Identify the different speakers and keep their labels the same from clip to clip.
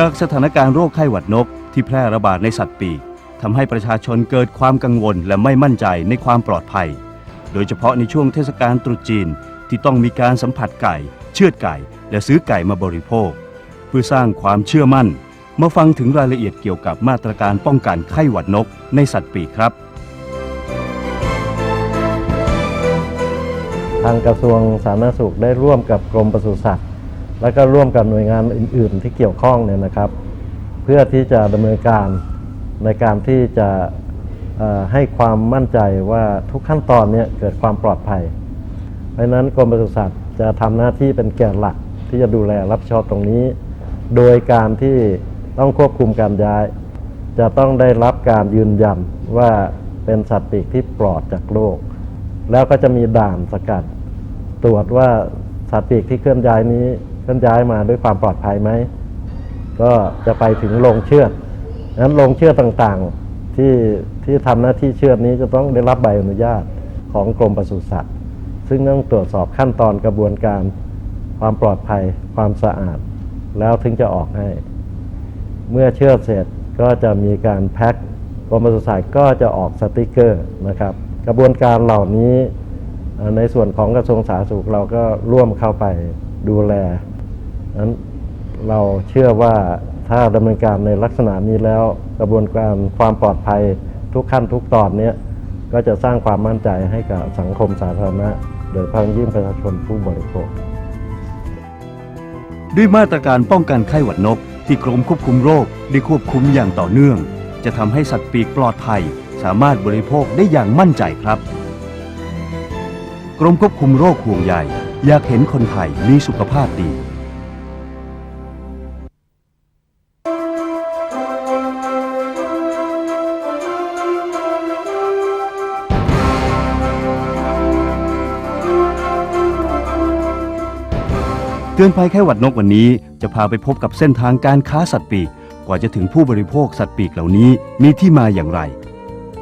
Speaker 1: จากสถานการณ์โรคไข้หวัดนกที่แพร่ระบาดในสัตว์ปีกทำให้ประชาชนเกิดความกังวลและไม่มั่นใจในความปลอดภัย โดยเฉพาะในช่วงเทศกาลตรุษจีนที่ต้องมีการสัมผัสไก่ เชือดไก่ และซื้อไก่มาบริโภค เพื่อสร้างความเชื่อมั่น มาฟังถึงรายละเอียดเกี่ยวกับมาตรการป้องกันไข้หวัดนกในสัตว์ปีกครับ
Speaker 2: ทางกระทรวงสาธารณสุขได้ร่วมกับกรมปศุสัตว์ และก็ร่วมกับหน่วยงานอื่น ๆ ที่เกี่ยวข้องเนี่ยนะครับ เพื่อที่จะดำเนินการในการที่จะให้ความมั่นใจว่าทุกขั้นตอนเนี่ยเกิดความปลอดภัย เพราะฉะนั้นกรมปศุสัตว์จะทำหน้าที่เป็นแกนหลักที่จะดูแลรับผิดชอบตรงนี้ โดยการที่ต้องควบคุมการย้าย จะต้องได้รับการยืนยันว่าเป็นสัตว์ปีกที่ปลอดจากโรคแล้วก็จะมีด่านสกัด ตรวจว่าสัตว์ปีกที่เคลื่อนย้ายนี้ เคลื่อนย้ายมาด้วยความปลอดภัยไหม ก็จะไปถึงโรงเชือดนั้นโรงเชือดต่างๆที่ที่ทำหน้าที่เชือดนี้จะต้องได้รับใบอนุญาตของกรมปศุสัตว์ ซึ่งต้องตรวจสอบขั้นตอนกระบวนการความปลอดภัยความสะอาด แล้วถึงจะออกให้ เมื่อเชือดเสร็จก็จะมีการแพ็คกรมปศุสัตว์ก็จะออกสติกเกอร์นะครับ กระบวนการเหล่านี้ในส่วนของกระทรวงสาธารณสุขเราก็ร่วมเข้าไปดูแล นั้นเราเชื่อว่าถ้าดำเนินการในลักษณะนี้แล้ว กระบวนการความปลอดภัยทุกขั้นทุกตอนเนี้ยก็จะสร้างความมั่นใจให้กับสังคมสาธารณะ โดยพาะยิ่งประชาชนผู้บริโภค
Speaker 1: ด้วยมาตรการป้องกันไข้หวัดนก ที่กรมควบคุมโรคได้ควบคุมอย่างต่อเนื่อง จะทำให้สัตว์ปีกปลอดภัย สามารถบริโภคได้อย่างมั่นใจครับ กรมควบคุมโรคห่วงใยอยากเห็นคนไทยมีสุขภาพดี เตือนภัยไข้หวัดนกวันนี้จะพาไปพบกับเส้นทางการค้าสัตว์ปีก กว่าจะถึงผู้บริโภคสัตว์ปีกเหล่านี้มีที่มาอย่างไร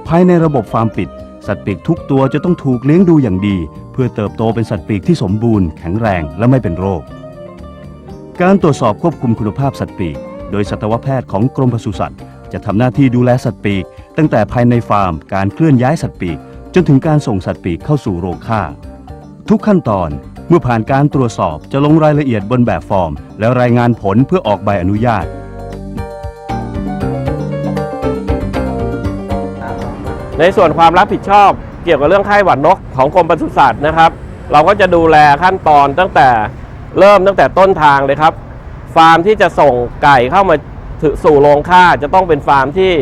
Speaker 1: ภายในระบบฟาร์มปิด สัตว์ปีกทุกตัวจะต้องถูกเลี้ยงดูอย่างดี เพื่อเติบโตเป็นสัตว์ปีกที่สมบูรณ์แข็งแรงและไม่เป็นโรค การตรวจสอบควบคุมคุณภาพสัตว์ปีก โดยสัตวแพทย์ของกรมปศุสัตว์ จะทำหน้าที่ดูแลสัตว์ปีก ตั้งแต่ภายในฟาร์ม การเคลื่อนย้ายสัตว์ปีก จนถึงการส่งสัตว์ปีกเข้าสู่โรงฆ่า ทุกขั้นตอน เมื่อผ่านการตรวจสอบจะลงรายละเอียดบนแบบฟอร์ม แล้วรายงานผลเพื่อออกใบอนุญาต
Speaker 3: ในส่วนความรับผิดชอบเกี่ยวกับเรื่องไข้หวัดนกของกรมปศุสัตว์นะครับ เราก็จะดูแลขั้นตอนตั้งแต่เริ่มตั้งแต่ต้นทางเลยครับ ฟาร์มที่จะส่งไก่เข้ามาสู่โรงฆ่าจะต้องเป็นฟาร์มที่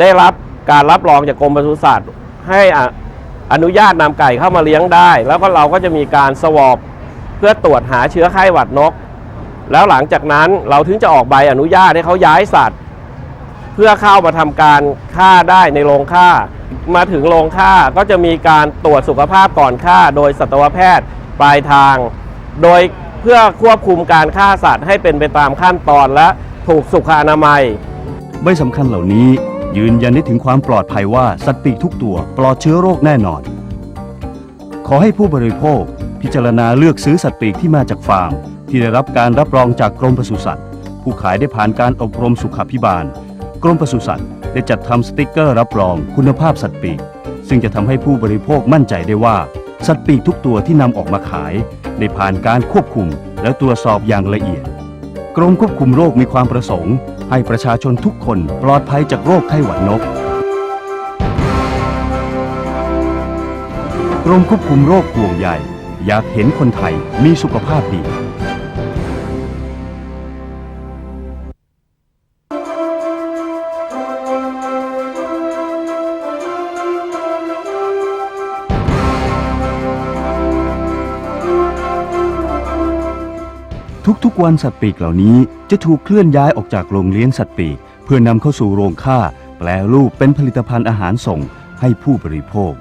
Speaker 3: ได้รับการรับรองจากกรมปศุสัตว์ให้ อนุญาตนำไก่เข้ามาเลี้ยงได้ แล้วก็เราก็จะมีการสวอปเพื่อตรวจหาเชื้อไข้หวัดนก แล้วหลังจากนั้นเราถึงจะออกใบอนุญาตให้เขาย้ายสัตว์ เพื่อเข้ามาทำการฆ่าได้ในโรงฆ่า มาถึงโรงฆ่าก็จะมีการตรวจสุขภาพก่อนฆ่า โดยสัตวแพทย์ปลายทาง โดยเพื่อควบคุมการฆ่าสัตว์ให้เป็นไปตามขั้นตอนและถูกสุขอนามัย
Speaker 1: ใบสำคัญเหล่านี้ ยืนยันได้ถึงความปลอดภัยว่าสัตว์ปีกทุกตัวปลอดเชื้อโรคแน่นอน ขอให้ผู้บริโภค พิจารณาเลือกซื้อสัตว์ปีกที่มาจากฟาร์ม ที่ได้รับการรับรองจากกรมปศุสัตว์ ผู้ขายได้ผ่านการอบรมสุขภิบาล กรมปศุสัตว์ได้จัดทำสติกเกอร์รับรองคุณภาพสัตว์ปีก ซึ่งจะทำให้ผู้บริโภคมั่นใจได้ว่า สัตว์ปีกทุกตัวที่นำออกมาขาย ได้ผ่านการควบคุม และตรวจสอบอย่างละเอียด กรมควบคุมโรคมีความประสงค์ ให้ประชาชนทุกคนปลอดภัยจากโรคไข้หวัดนก กรมควบคุมโรคห่วงใหญ่ อยากเห็นคนไทยมีสุขภาพดี วันสัตว์ปีกเหล่านี้จะถูกเคลื่อนย้ายออกจากโรงเลี้ยงสัตว์ปีก เพื่อนำเข้าสู่โรงฆ่า แปลรูปเป็นผลิตภัณฑ์อาหารส่งให้ผู้บริโภค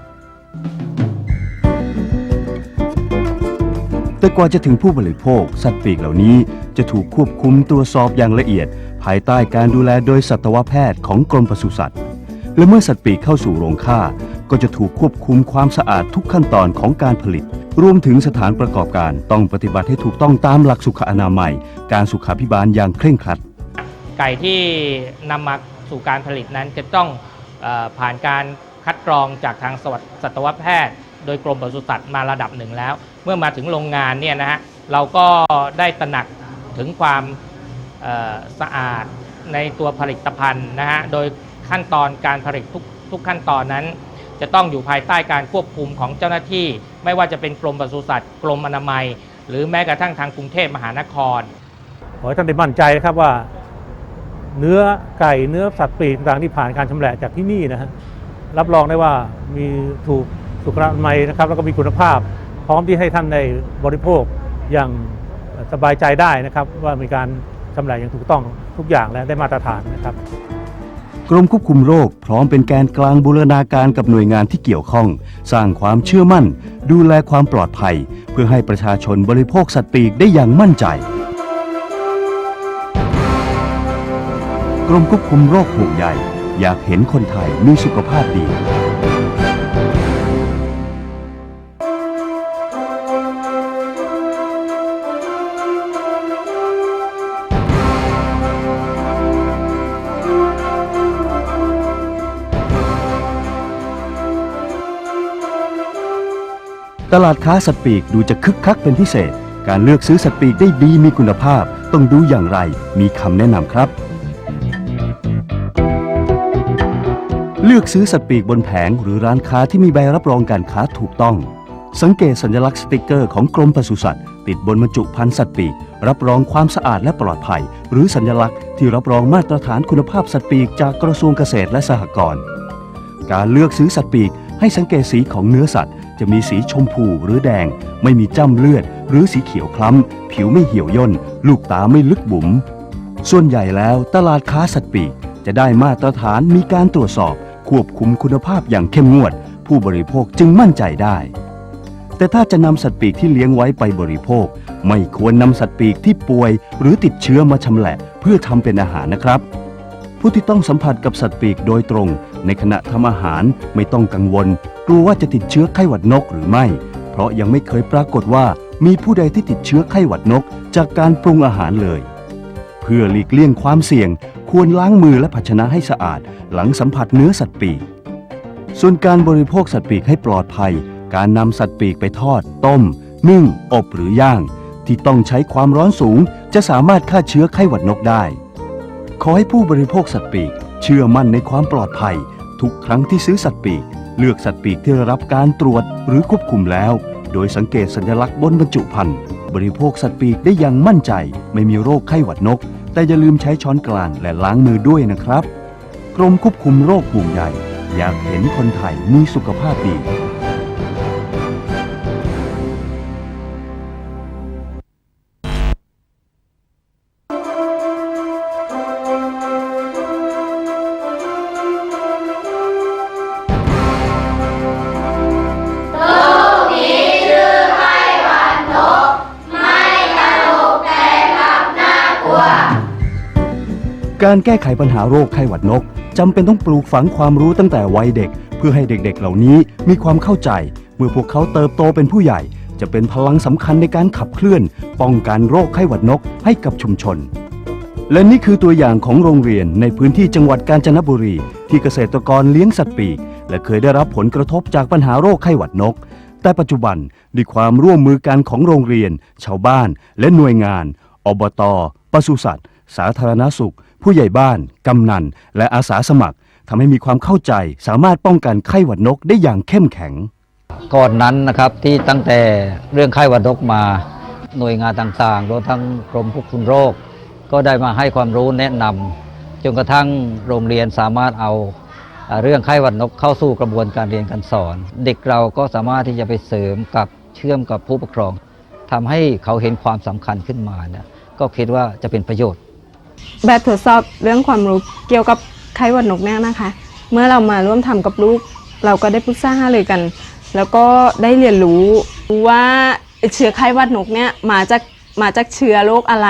Speaker 1: แต่กว่าจะถึงผู้บริโภค สัตว์ปีกเหล่านี้จะถูกควบคุมตรวจสอบอย่างละเอียด ภายใต้การดูแลโดยสัตวแพทย์ของกรมปศุสัตว์ และเมื่อสัตว์ปีกเข้าสู่โรงฆ่า ก็จะถูกควบคุมความสะอาดทุกขั้นตอนของการผลิต รวมถึงสถานประกอบการต้องปฏิบัติให้ถูกต้องตามหลักสุขอนามัย การสุขาภิบาลอย่างเคร่งครัด ไก่
Speaker 4: ที่นำมาสู่การผลิตนั้นจะต้องอผ่านการคัดกรองจากทางสัสตวแพทย์ โดยกรมปศุสัตว์มาระดับหนึ่งแล้ว เมื่อมาถึงโรงงานเนี่ยนะฮะเราก็ได้ตระหนักถึงความสะอาดในตัวผลิตภัณฑ์นะฮะโดยขั้นตอนการผลิตทุกทุกขั้นตอนนั้น จะต้องอยู่ภายใต้การควบคุมของเจ้าหน้าที่ ไม่ว่าจะเป็นกรมปศุสัตว์กรมอนามัย หรือแม้กระทั่งทางกรุงเทพมหานคร
Speaker 5: ขอให้ท่านได้มั่นใจนะครับว่า เนื้อไก่เนื้อสัตว์ปีกต่างๆที่ผ่านการชำแหละจากที่นี่นะฮะรับรองได้ว่ามีถูกสุขอนามัยนะครับ แล้วก็มีคุณภาพ พร้อมที่ให้ท่านได้บริโภคอย่างสบายใจได้นะครับ ว่ามีการชำแหละอย่างถูกต้องทุกอย่างและได้มาตรฐานนะครับ
Speaker 1: รมควบคุมโรค พร้อมเป็นแกนกลางบูรณาการกับหน่วยงานที่เกี่ยวข้อง สร้างความเชื่อมั่น ดูแลความปลอดภัย เพื่อให้ประชาชนบริโภคสัตว์ปีกได้อย่างมั่นใจ กรมควบคุมโรคห่วงใยอยากเห็นคนไทยมีสุขภาพดี ตลาดค้าสัตว์ปีกดูจะคึกคักเป็นพิเศษ การเลือกซื้อสัตว์ปีกได้ดีมีคุณภาพ ต้องดูอย่างไร มีคำแนะนำครับ เลือกซื้อสัตว์ปีกบนแผงหรือร้านค้าที่มีใบรับรองการค้าถูกต้อง สังเกตสัญลักษณ์สติกเกอร์ของกรมปศุสัตว์ติดบนบรรจุภัณฑ์สัตว์ปีก รับรองความสะอาดและปลอดภัย หรือสัญลักษณ์ที่รับรองมาตรฐานคุณภาพสัตว์ปีกจากกระทรวงเกษตรและสหกรณ์การเลือกซื้อสัตว์ปีกให้สังเกตสีของเนื้อสัตว์ จะมีสีชมพูหรือแดง ไม่มีจ้ำเลือด หรือสีเขียวคล้ำ ผิวไม่เหี่ยวย่น ลูกตาไม่ลึกบุ๋ม ส่วนใหญ่แล้วตลาดค้าสัตว์ปีกจะได้มาตรฐานมีการตรวจสอบ ควบคุมคุณภาพอย่างเข้มงวด ผู้บริโภคจึงมั่นใจได้ แต่ถ้าจะนำสัตว์ปีกที่เลี้ยงไว้ไปบริโภค ไม่ควรนำสัตว์ปีกที่ป่วย หรือติดเชื้อมาชำแหละ เพื่อทำเป็นอาหารนะครับ ผู้ที่ต้องสัมผัสกับสัตว์ปีกโดยตรง ในขณะทำอาหารไม่ต้องกังวล กลัวว่าจะติดเชื้อไข้หวัดนกหรือไม่ เพราะยังไม่เคยปรากฏว่ามีผู้ใดที่ติดเชื้อไข้หวัดนกจากการปรุงอาหารเลย เพื่อหลีกเลี่ยงความเสี่ยง ควรล้างมือและภาชนะให้สะอาด หลังสัมผัสเนื้อสัตว์ปีก ส่วนการบริโภคสัตว์ปีกให้ปลอดภัย การนำสัตว์ปีกไปทอด ต้ม นึ่ง อบหรือย่าง ที่ต้องใช้ความร้อนสูง จะสามารถฆ่าเชื้อไข้หวัดนกได้ ขอให้ผู้บริโภคสัตว์ปีก เชื่อมั่นในความปลอดภัย ทุกครั้งที่ซื้อสัตว์ปีก เลือกสัตว์ปีกที่ได้รับการตรวจหรือควบคุมแล้ว โดยสังเกตสัญลักษณ์บนบรรจุภัณฑ์บริโภคสัตว์ปีกได้อย่างมั่นใจ ไม่มีโรคไข้หวัดนก แต่อย่าลืมใช้ช้อนกลางและล้างมือด้วยนะครับ กรมควบคุมโรคห่วงใยอยากเห็นคนไทยมีสุขภาพดี การแก้ไขปัญหาโรคไข้หวัดนกจำเป็นต้องปลูกฝังความรู้ตั้งแต่วัยเด็ก เพื่อให้เด็กๆ เหล่านี้มีความเข้าใจ เมื่อพวกเขาเติบโตเป็นผู้ใหญ่ จะเป็นพลังสำคัญในการขับเคลื่อน ป้องกันโรคไข้หวัดนกให้กับชุมชน และนี่คือตัวอย่างของโรงเรียนในพื้นที่จังหวัดกาญจนบุรี ที่เกษตรกรเลี้ยงสัตว์ปีก และเคยได้รับผลกระทบจากปัญหาโรคไข้หวัดนก แต่ปัจจุบันด้วยความร่วมมือกันของโรงเรียน ชาวบ้าน และหน่วยงาน อบตปศุสัตว์ สาธารณสุข ผู้ใหญ่บ้าน กำนัน และอาสาสมัครทำให้มีความเข้าใจสามารถป้องกันไข้หวัดนกได้อย่างเข้มแข็ง
Speaker 6: ก่อนนั้นนะครับที่ตั้งแต่เรื่องไข้หวัดนกมา หน่วยงานต่างๆรวมทั้งกรมควบคุมโรค ก็ได้มาให้ความรู้แนะนำจนกระทั่งโรงเรียนสามารถเอาเรื่องไข้หวัดนกเข้าสู่กระบวนการเรียนการสอน เด็กเราก็สามารถที่จะไปเสริมกับเชื่อมกับผู้ปกครองทำให้เขาเห็นความสำคัญขึ้นมาเนี่ยก็คิดว่าจะเป็นประโยชน์
Speaker 7: แบบทดสอบเรื่องความรู้เกี่ยวกับไข้หวัดนกเนี่ยนะคะ เมื่อเรามาร่วมทำกับลูก เราก็ได้ปรึกษาหารือกัน แล้วก็ได้เรียนรู้ว่าเชื้อไข้หวัดนกเนี่ยมาจากมาจากเชื้อโรคอะไร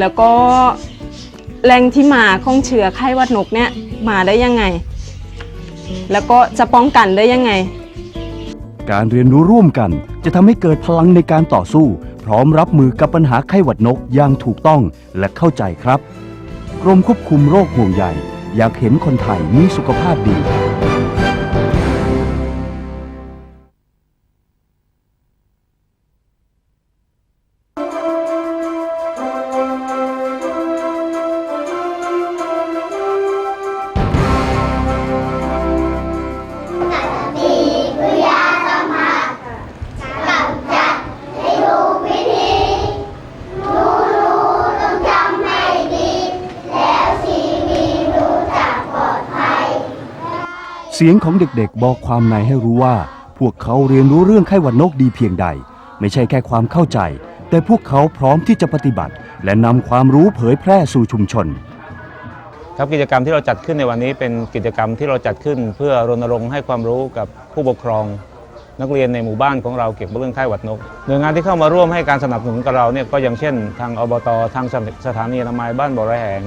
Speaker 7: แล้วก็แหล่งที่มาของเชื้อไข้หวัดนกเนี่ยมาได้ยังไง แล้วก็จะป้องกันได้ยังไง
Speaker 1: การเรียนรู้ร่วมกันจะทำให้เกิดพลังในการต่อสู้ พร้อมรับมือกับปัญหาไข้หวัดนกอย่างถูกต้องและเข้าใจครับ กรมควบคุมโรคห่วงใยอยากเห็นคนไทยมีสุขภาพดี เสียงของเด็กๆ บอกความในให้รู้ว่า พวกเขาเรียนรู้เรื่องไข้หวัดนกดีเพียงใด ไม่ใช่แค่ความเข้าใจ แต่พวกเขาพร้อมที่จะปฏิบัติ และนำความรู้เผยแพร่สู่ชุมชน
Speaker 8: ครับกิจกรรมที่เราจัดขึ้นในวันนี้เป็นกิจกรรมที่เราจัดขึ้น เพื่อรณรงค์ให้ความรู้กับผู้ปกครอง นักเรียนในหมู่บ้านของเราเกี่ยวกับเรื่องไข้หวัดนกหน่วยงานที่เข้ามาร่วมให้การสนับสนุนกับเราเนี่ยก็อย่างเช่น ทางอบตทางสถานีอนามัยบ้านบ่อระแหง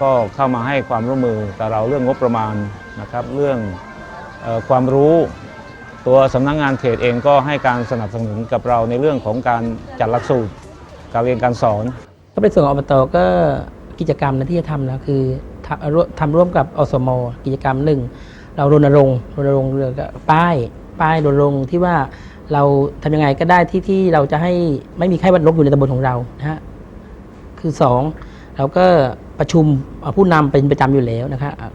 Speaker 8: ก็เข้ามาให้ความร่วมมือกับเราเรื่องงบประมาณ นะครับเรื่องออความรู้ตัวสำนักงงานเขตเองก็ให้การสนับสนุนกับเราในเรื่องของการจัดหลักสูตรการเรียนการสอน
Speaker 9: ก็เป็นส่วนของอบตก็กิจกรรมนะที่จะทำนะคือทำร่วมทำร่วมกับอสมกิจกรรมหนึ่งเรารณรงค์รณรงค์เรื่องป้ายป้ายรณรงค์ที่ว่าเราทำยังไงก็ได้ที่ที่เราจะให้ไม่มีไข้หวัดนกอยู่ในตำบลของเรานะฮะคือสองเราก็ประชุมผู้นำเป็นประจำอยู่แล้วนะครับอะ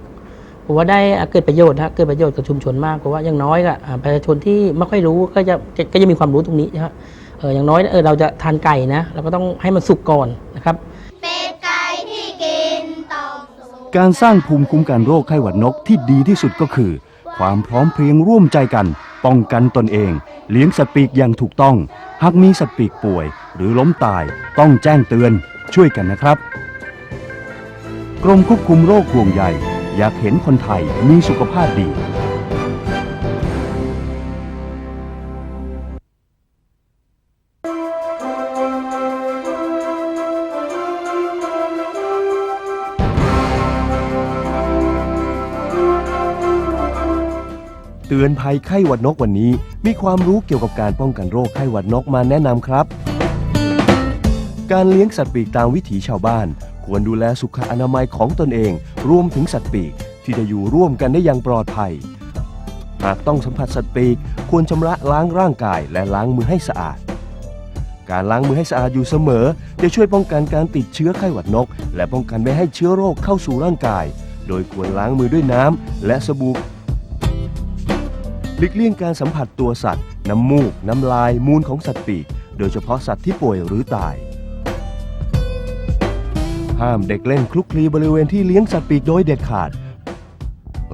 Speaker 9: ผมว่าได้เกิดประโยชน์ฮะเกิดประโยชน์กับชุมชนมากเพราะว่าอย่างน้อยก็อะประชาชนที่ไม่ค่อยรู้ก็จะจะก็จะมีความรู้ตรงนี้นะฮะเอออย่างน้อยเออเราจะทานไก่นะเราก็ต้องให้มันสุกก่อนนะครับ
Speaker 10: เป็ดไก่ที่กินต้องสุก
Speaker 1: การสร้างภูมิคุ้มกันโรคไข้หวัดนกที่ดีที่สุดก็คือ ความพร้อมเพรียงร่วมใจกัน ป้องกันตนเอง เลี้ยงสัตว์ปีกอย่างถูกต้อง หากมีสัตว์ปีกป่วย หรือล้มตายต้องแจ้งเตือนช่วยกันนะครับ กรมควบคุมโรคห่วงใย อยากเห็นคนไทยมีสุขภาพดีเตือนภัยไข้หวัดนกวันนี้ มีความรู้เกี่ยวกับการป้องกันโรคไข้หวัดนกมาแนะนำครับ การเลี้ยงสัตว์ปีกตามวิถีชาวบ้าน ควรดูแลสุขอนามัยของตนเอง รวมถึงสัตว์ปีกที่จะอยู่ร่วมกันได้อย่างปลอดภัย หากต้องสัมผัสสัตว์ปีกควรชำระล้างร่างกายและล้างมือให้สะอาด การล้างมือให้สะอาดอยู่เสมอ จะช่วยป้องกันการติดเชื้อไข้หวัดนก และป้องกันไม่ให้เชื้อโรคเข้าสู่ร่างกาย โดยควรล้างมือด้วยน้ำและสบู่หลีกเลี่ยงการสัมผัสตัวสัตว์ น้ำมูก น้ำลาย มูลของสัตว์ปีก โดยเฉพาะสัตว์ที่ป่วยหรือตาย ห้ามเด็กเล่นคลุกคลีบริเวณที่เลี้ยงสัตว์ปีกโดยเด็ดขาด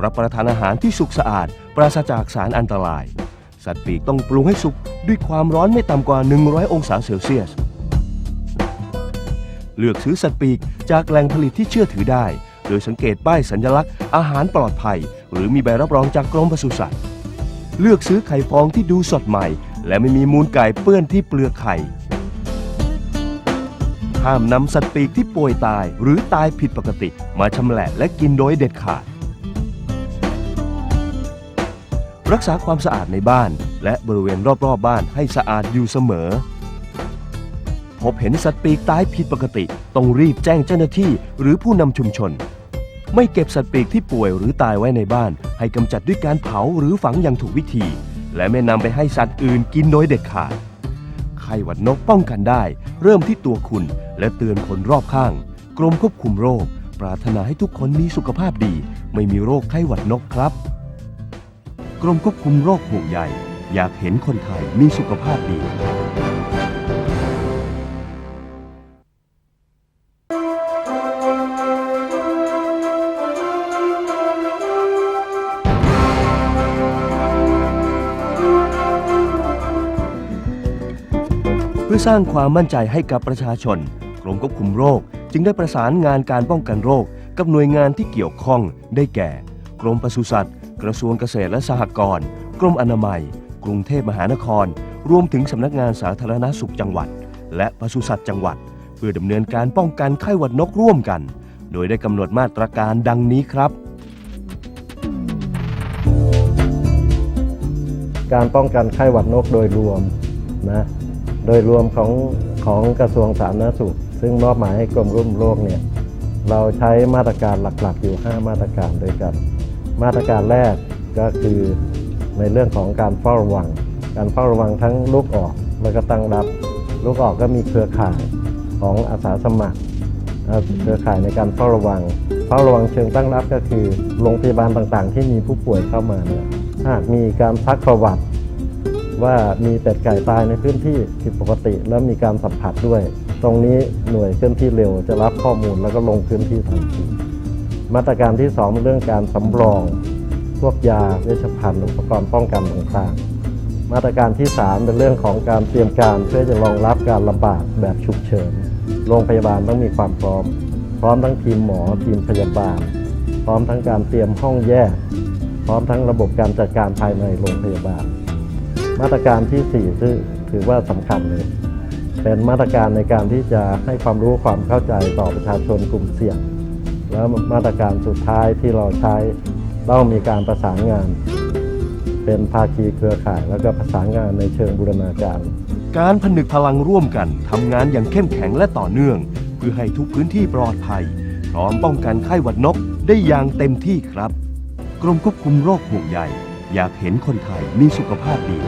Speaker 1: รับประทานอาหารที่สุกสะอาด ปราศจากสารอันตราย สัตว์ปีกต้องปรุงให้สุกด้วยความร้อนไม่ต่ำกว่า 100 องศาเซลเซียส เลือกซื้อสัตว์ปีกจากแหล่งผลิตที่เชื่อถือได้ โดยสังเกตป้ายสัญลักษณ์อาหารปลอดภัย หรือมีใบรับรองจากกรมปศุสัตว์ เลือกซื้อไข่ฟองที่ดูสดใหม่ และไม่มีมูลไก่เปื้อนที่เปลือกไข่ ห้ามนำสัตว์ปีกที่ป่วยตายหรือตายผิดปกติ มาชำแหละและกินโดยเด็ดขาด รักษาความสะอาดในบ้าน และบริเวณรอบๆบบ้านให้สะอาดอยู่เสมอ พบเห็นสัตว์ปีกตายผิดปกติ ต้องรีบแจ้งเจ้าหน้าที่หรือผู้นำชุมชน ไม่เก็บสัตว์ปีกที่ป่วยหรือตายไว้ในบ้าน ให้กำจัดด้วยการเผาหรือฝังอย่างถูกวิธี และไม่นำไปให้สัตว์อื่นกินโดยเด็ดขาด ไข้หวัดนกป้องกันได้ เริ่มที่ตัวคุณ และเตือนคนรอบข้าง กรมควบคุมโรค ปรารถนาให้ทุกคนมีสุขภาพดี ไม่มีโรคไข้หวัดนกครับ กรมควบคุมโรคห่วงใยอยากเห็นคนไทยมีสุขภาพดี พื่อสร้างความมั่นใจให้กับประชาชน กรมควบคุมโรค จึงได้ประสานงานการป้องกันโรค กับหน่วยงานที่เกี่ยวข้องได้แก่ กรมปศุสัตว์ กระทรวงเกษตรและสหกรณ์กรมอนามัย กรุงเทพมหานคร รวมถึงสำนักงานสาธารณสุขจังหวัด และปศุสัตว์จังหวัด เพื่อดำเนินการป้องกันไข้หวัดนกร่วมกัน โดยได้กำหนดมาตรการดังนี้ครับ
Speaker 2: การป้องกันไข้หวัดนกโดยรวมนะ โดยรวมของของกระทรวงสาธารณสุข ซึ่งมอบหมายให้กรมควบคุมโรคเนี่ยเราใช้มาตรการหลักๆ อยู่ 5 มาตรการด้วยกัน มาตรการแรกก็คือในเรื่องของการเฝ้าระวัง การเฝ้าระวังทั้งลูกออกแล้วก็ตั้งรับ ลูกออกก็มีเครือข่ายของอาสาสมัครเครือข่ายในการเฝ้าระวัง เฝ้าระวังเชิงตั้งรับก็คือโรงพยาบาลต่างๆ ที่มีผู้ป่วยเข้ามาเนี่ยถ้าหากมีการซักประวัติ ว่ามีเป็ดไก่ตายในพื้นที่ผิดปกติ แล้วมีการสัมผัสด้วย ตรงนี้หน่วยเคลื่อนที่เร็วจะรับข้อมูลแล้วก็ลงพื้นที่ทันทีมาตรการที่2เป็นเรื่องการสำรอง พวกยาเวชภัณฑ์อุปกรณ์ป้องกันต่างๆ มาตรการที่ 3 เป็นเรื่องของการเตรียมการเพื่อจะรองรับการระบาดแบบฉุกเฉินโรงพยาบาลต้องมีความพร้อม พร้อมทั้งทีมหมอทีมพยาบาล พร้อมทั้งการเตรียมห้องแยก พร้อมทั้งระบบการจัดการภายในโรงพยาบาล มาตรการที่ 4 ซึ่งถือว่าสำคัญเลย เป็นมาตรการในการที่จะให้ความรู้ความเข้าใจต่อประชาชนกลุ่มเสี่ยง แล้วมาตรการสุดท้ายที่เราใช้ต้องมีการประสานงาน เป็นภาคีเครือข่าย แล้วก็ประสานงานในเชิงบูรณาการ
Speaker 1: การผนึกพลังร่วมกันทำงานอย่างเข้มแข็งและต่อเนื่อง เพื่อให้ทุกพื้นที่ปลอดภัย พร้อมป้องกันไข้หวัดนกได้อย่างเต็มที่ครับ กรมควบคุมโรคห่วงใย อยากเห็นคนไทยมีสุขภาพดี